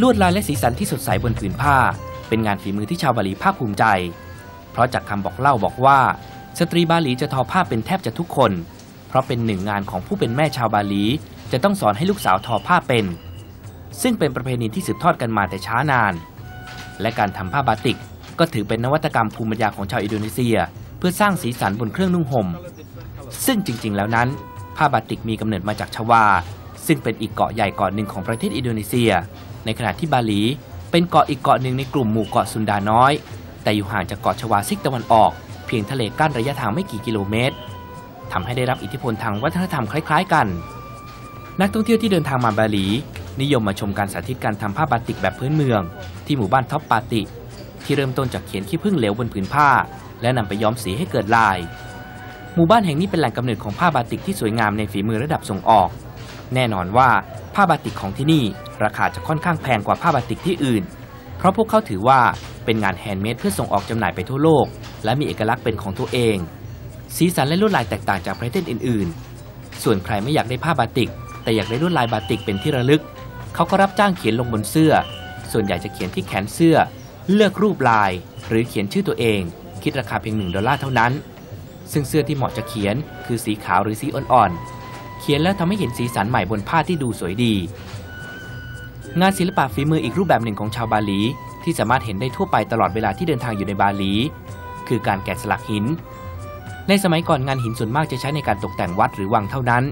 ลวดลายและสีสันที่สดใสบนผืนผ้า เป็นงานฝีมือที่ชาวบาหลีภาคภูมิใจ เพราะจากคำบอกเล่าบอกว่า สตรีบาหลีจะทอผ้าเป็นแทบจะทุกคน เพราะเป็นหนึ่งงานของผู้เป็นแม่ชาวบาหลี จะต้องสอนให้ลูกสาวทอผ้าเป็น ซึ่งเป็นประเพณีที่สืบทอดกันมาแต่ช้านาน และการทำผ้าบาติก ก็ถือเป็นนวัตกรรมภูมิปัญญาของชาวอินโดนีเซีย เพื่อสร้างสีสันบนเครื่องนุ่งห่มซึ่งจริง ๆ แล้วนั้น ผ้าบาติกมีกำเนิดมาจากชวา ซึ่งเป็นอีกเกาะใหญ่เกาะหนึ่งของประเทศอินโดนีเซีย ในขณะที่บาหลี เป็นเกาะอีกเกาะหนึ่งในกลุ่มหมู่เกาะซุนดาน้อย แต่อยู่ห่างจากเกาะชวาซิกตะวันออก เพียงทะเลกั้นระยะทางไม่กี่กิโลเมตรทำให้ได้รับอิทธิพลทางวัฒนธรรมคล้าย ๆ กัน นักท่องเที่ยวที่เดินทางมาบาหลี นิยมมาชมการสาธิตการทำผ้าบาติกแบบพื้นเมือง ที่หมู่บ้านท็อปปาติ ที่เริ่มต้นจากเขียนขี้ผึ้งเหลวบนผืนผ้า และนำไปย้อมสีให้เกิดลาย หมู่บ้านแห่งนี้เป็นแหล่งกำเนิดของผ้าบาติกที่สวยงามในฝีมือระดับส่งออก แน่นอนว่า ผ้าบาติกของที่นี่ ราคาจะค่อนข้างแพงกว่าผ้าบาติกที่อื่น เพราะพวกเขาถือว่าเป็นงานแฮนด์เมดเพื่อส่งออกจำหน่ายไปทั่วโลก และมีเอกลักษณ์เป็นของตัวเอง สีสันและลวดลายแตกต่างจากประเทศอื่น ๆ ส่วนใครไม่อยากได้ผ้าบาติก แต่อยากได้ลวดลายบาติกเป็นที่ระลึก เขาก็รับจ้างเขียนลงบนเสื้อ ส่วนใหญ่จะเขียนที่แขนเสื้อ เลือกรูปลาย หรือเขียนชื่อตัวเอง คิดราคาเพียง1ดอลลาร์เท่านั้น ซึ่งเสื้อที่เหมาะจะเขียนคือสีขาวหรือสีอ่อนๆ เขียนแล้วทำให้เห็นสีสันใหม่บนผ้าที่ดูสวยดี งานศิลปะฝีมืออีกรูปแบบหนึ่งของชาวบาหลี ที่สามารถเห็นได้ทั่วไปตลอดเวลาที่เดินทางอยู่ในบาหลี คือการแกะสลักหิน ในสมัยก่อนงานหินส่วนมากจะใช้ในการตกแต่งวัดหรือวังเท่านั้น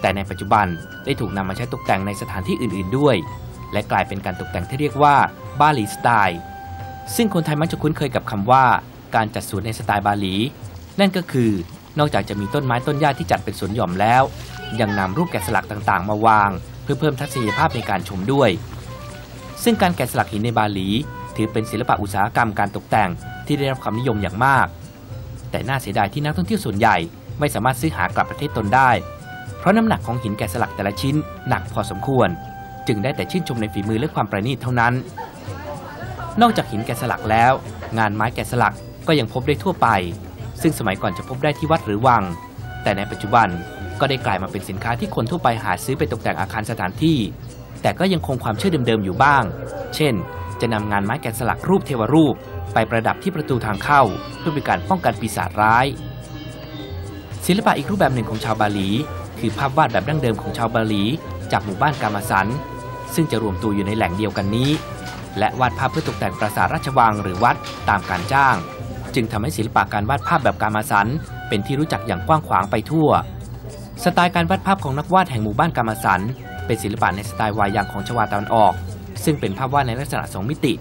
แต่ในปัจจุบันได้ถูกนำมาใช้ตกแต่งในสถานที่อื่น ๆด้วย และกลายเป็นการตกแต่งที่เรียกว่าบาหลีสไตล์ ซึ่งคนไทยมักจะคุ้นเคยกับคำว่า การจัดสวนในสไตล์บาหลี นั่นก็คือนอกจากจะมีต้นไม้ต้นหญ้าที่จัดเป็นสวนหย่อมแล้ว ยังนำรูปแกะสลักต่างๆ มาวาง เพื่อเพิ่มทัศนียภาพในการชมด้วย ซึ่งการแกะสลักหินในบาหลี ถือเป็นศิลปะอุตสาหกรรมการตกแต่งที่ได้รับความนิยมอย่างมาก แต่น่าเสียดายที่นักท่องเที่ยวส่วนใหญ่ไม่สามารถซื้อหากลับประเทศตนได้ เพราะน้ำหนักของหินแกะสลักแต่ละชิ้นหนักพอสมควร จึงได้แต่ชื่นชมในฝีมือและความประณีตเท่านั้น นอกจากหินแกะสลักแล้ว งานไม้แกะสลักก็ยังพบได้ทั่วไป ซึ่งสมัยก่อนจะพบได้ที่วัดหรือวัง แต่ในปัจจุบัน ก็ได้กลายมาเป็นสินค้าที่คนทั่วไปหาซื้อไปตกแต่งอาคารสถานที่ แต่ก็ยังคงความเชื่อเดิมๆอยู่บ้าง เช่น จะนำงานไม้แกะสลักรูปเทวรูป ไปประดับที่ประตูทางเข้า เพื่อเป็นการป้องกันปีศาจร้าย ศิลปะอีกรูปแบบหนึ่งของชาวบาหลี คือภาพวาดแบบดั้งเดิมของชาวบาหลี จากหมู่บ้านกามาสัน ซึ่งจะรวมตัวอยู่ในแหล่งเดียวกันนี้ และวาดภาพเพื่อตกแต่งปราสาทราชวังหรือวัดตามการจ้าง จึงทำให้ศิลปะการวาดภาพแบบกามาสันเป็นที่รู้จักอย่างกว้างขวางไปทั่ว สไตล์การวาดภาพของนักวาดแห่งหมู่บ้านกามาสัน เป็นศิลปะในสไตล์วายังของชวาตะวันออก ซึ่งเป็นภาพวาดในลักษณะสองมิติ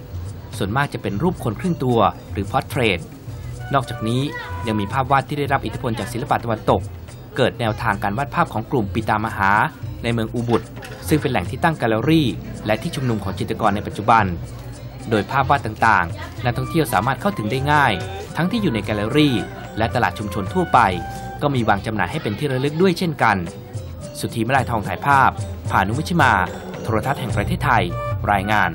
ส่วนมากจะเป็นรูปคนครึ่งตัว หรือพอร์เทรต นอกจากนี้ยังมีภาพวาดที่ได้รับอิทธิพลจากศิลปะตะวันตก เกิดแนวทางการวาดภาพของกลุ่มปิตามหา ในเมืองอูบุตซึ่งเป็นแหล่งที่ตั้งแกลเลอรี่ และที่ชุมนุมของจิตรกรในปัจจุบัน โดยภาพวาดต่างๆ นักท่องเที่ยวสามารถเข้าถึงได้ง่าย ทั้งที่อยู่ในแกลเลอรี่ และตลาดชุมชนทั่วไป ก็มีวางจำหน่ายให้เป็นที่ระลึกด้วยเช่นกัน สุธีมลายทองถ่ายภาพผ่านุวิชิมา โทรทัศน์แห่งประเทศไทย รายงาน